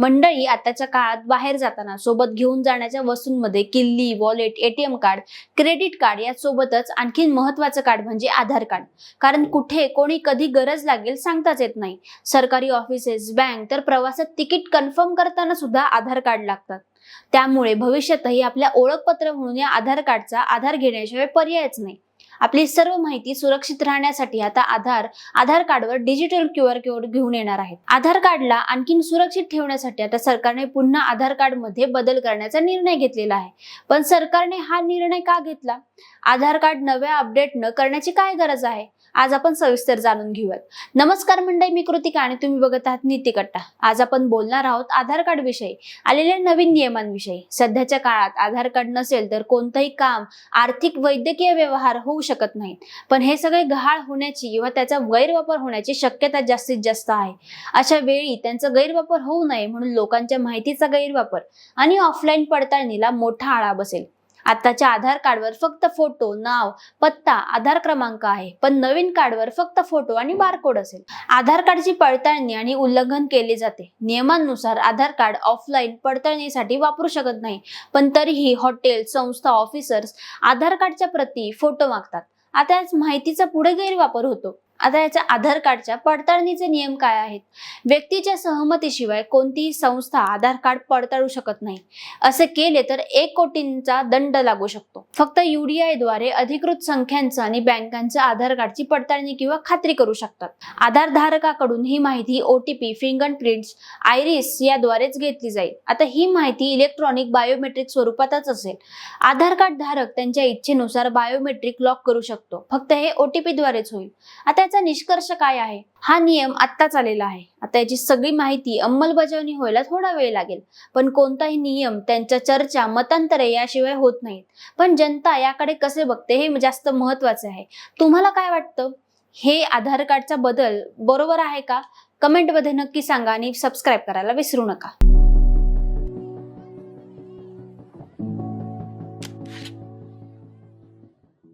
मंडळी आताच्या काळात बाहेर जाताना सोबत घेऊन जाण्याच्या वस्तूंमध्ये किल्ली wallet ATM card credit card यासोबतच आणखीन महत्वाचं कार्ड म्हणजे आधार कार्ड कारण कुठे कोणी कधी गरज लागेल सांगताच येत नाही. सरकारी ऑफिसेस बँक तर प्रवासात तिकीट कन्फर्म करताना सुद्धा आधार कार्ड लागतात. त्यामुळे भविष्यातही आपल्या ओळखपत्र म्हणून या आधार कार्डचा आधार घेण्याशिवाय पर्यायच नाही. आपली सर्व माहिती सुरक्षित राहण्यासाठी आता आधार आधार कार्डवर डिजिटल क्यू आर कोड घेऊन येणार आहेत. आधार कार्डला आणखीन सुरक्षित ठेवण्यासाठी आता सरकारने पुन्हा आधार कार्डमध्ये बदल करण्याचा निर्णय घेतलेला आहे. पण सरकारने हा निर्णय का घेतला? आधार कार्ड नव्या अपडेट न करण्याची काय गरज आहे? आज आपण सविस्तर जाणून घेऊयात. नमस्कार मंडळी मी कृतिका आणि तुम्ही बघत आहात नीतिकट्टा आज आपण बोलणार आहोत आधार कार्ड विषयी आलेल्या नवीन नियमांविषयी. सध्याच्या काळात आधार कार्ड नसेल तर कोणतंही काम आर्थिक वैद्यकीय व्यवहार होऊ शकत नाहीत. पण हे सगळे गहाळ होण्याची किंवा त्याचा गैरवापर होण्याची शक्यता जास्तीत जास्त आहे. अशा वेळी त्यांचा गैरवापर होऊ नये म्हणून लोकांच्या माहितीचा गैरवापर आणि ऑफलाईन पडताळणीला मोठा आळा बसेल. आताच्या आधार कार्डवर फक्त फोटो नाव पत्ता आधार क्रमांक आहे. पण नवीन कार्डवर फक्त फोटो आणि बारकोड असेल. आधार कार्डची पडताळणी आणि उल्लंघन केले जाते. नियमांनुसार आधार कार्ड ऑफलाईन पडताळणीसाठी वापरू शकत नाही. पण तरीही हॉटेल संस्था ऑफिसर्स आधार कार्डच्या प्रती फोटो मागतात. आता याच माहितीचा पुढे गैरवापर होतो. आता याच्या आधार कार्डच्या पडताळणीचे नियम काय आहेत? व्यक्तीच्या सहमतीशिवाय कोणतीही संस्था आधार कार्ड पडताळू शकत नाही. असे केले तर एक कोटींचा दंड लागू शकतो. फक्त युडीआयद्वारे अधिकृत संख्यांचं आणि बँकांच्या आधार कार्डची पडताळणी किंवा खात्री करू शकतात. आधार धारकाकडून ही माहिती ओटीपी फिंगरप्रिंट्स आयरिस याद्वारेच घेतली जाईल. आता ही माहिती इलेक्ट्रॉनिक बायोमेट्रिक स्वरूपातच असेल. आधार कार्ड धारक त्यांच्या इच्छेनुसार बायोमेट्रिक लॉक करू शकतो. फक्त हे ओटीपी द्वारेच होईल. आता याचा निष्कर्ष काय आहे? हा नियम आत्ताच आलेला आहे. आता याची सगळी माहिती अंमलबजावणी व्हायला थोडा वेळ लागेल. पण कोणताही नियम त्यांच्या चर्चा मतांतरे याशिवाय होत नाहीत. पण जनता याकडे कसे बघते हे जास्त महत्त्वाचे आहे. तुम्हाला काय वाटतं? हे आधार कार्डचा बदल बरोबर आहे का? कमेंटमध्ये नक्की सांगा आणि सबस्क्राईब करायला विसरू नका.